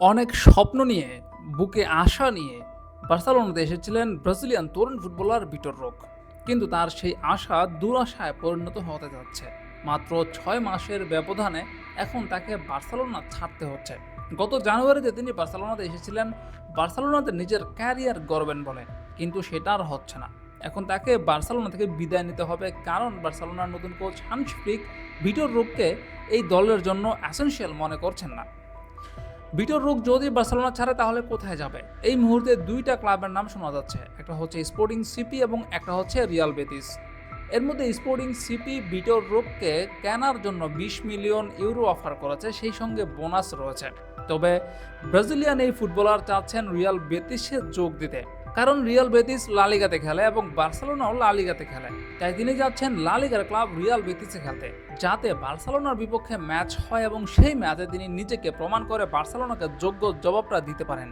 অনেক স্বপ্ন নিয়ে, বুকে আশা নিয়ে বার্সেলোনাতে এসেছিলেন ব্রাজিলিয়ান তরুণ ফুটবলার বিটর রোক। কিন্তু তার সেই আশা দুরাশায় পরিণত হতে যাচ্ছে। মাত্র ছয় মাসের ব্যবধানে এখন তাকে বার্সেলোনা ছাড়তে হচ্ছে। গত জানুয়ারিতে তিনি বার্সেলোনাতে এসেছিলেন। বার্সেলোনাতে নিজের ক্যারিয়ার গড়বেন বলে। কিন্তু সেটা আর হচ্ছে না। এখন তাকে বার্সেলোনা থেকে বিদায় নিতে হবে। কারণ বার্সেলোনার নতুন কোচ হান্স ফ্লিক ভিটোর রোগকে এই দলের জন্য অ্যাসেনশিয়াল মনে করছেন না। বিটর রোগ যদি বার্সেলোনা ছাড়ে, তাহলে কোথায় যাবে? এই মুহূর্তে দুইটা ক্লাবের নাম শোনা যাচ্ছে। একটা হচ্ছে স্পোর্টিং সিপি এবং একটা হচ্ছে রিয়াল বেতিস এর মধ্যে স্পোর্টিং সিপি বিটর রোগকে কেনার জন্য বিশ মিলিয়ন ইউরো অফার করেছে, সেই সঙ্গে বোনাস রয়েছে। তবে ব্রাজিলিয়ান এই ফুটবলার চাচ্ছেন রিয়াল বেতিসে যোগ দিতে। কারণ রিয়াল বেতিস লালিগাতে খেলে এবং বার্সেলোনাও লালিগাতে খেলে। তাই তিনি যাচ্ছেন লালিগার ক্লাব রিয়াল বেতিসে খেলতে, যাতে বার্সেলোনার বিপক্ষে ম্যাচ হয় এবং সেই ম্যাচে তিনি নিজেকে প্রমাণ করে বার্সেলোনাকে যোগ্য জবাবটা দিতে পারেন।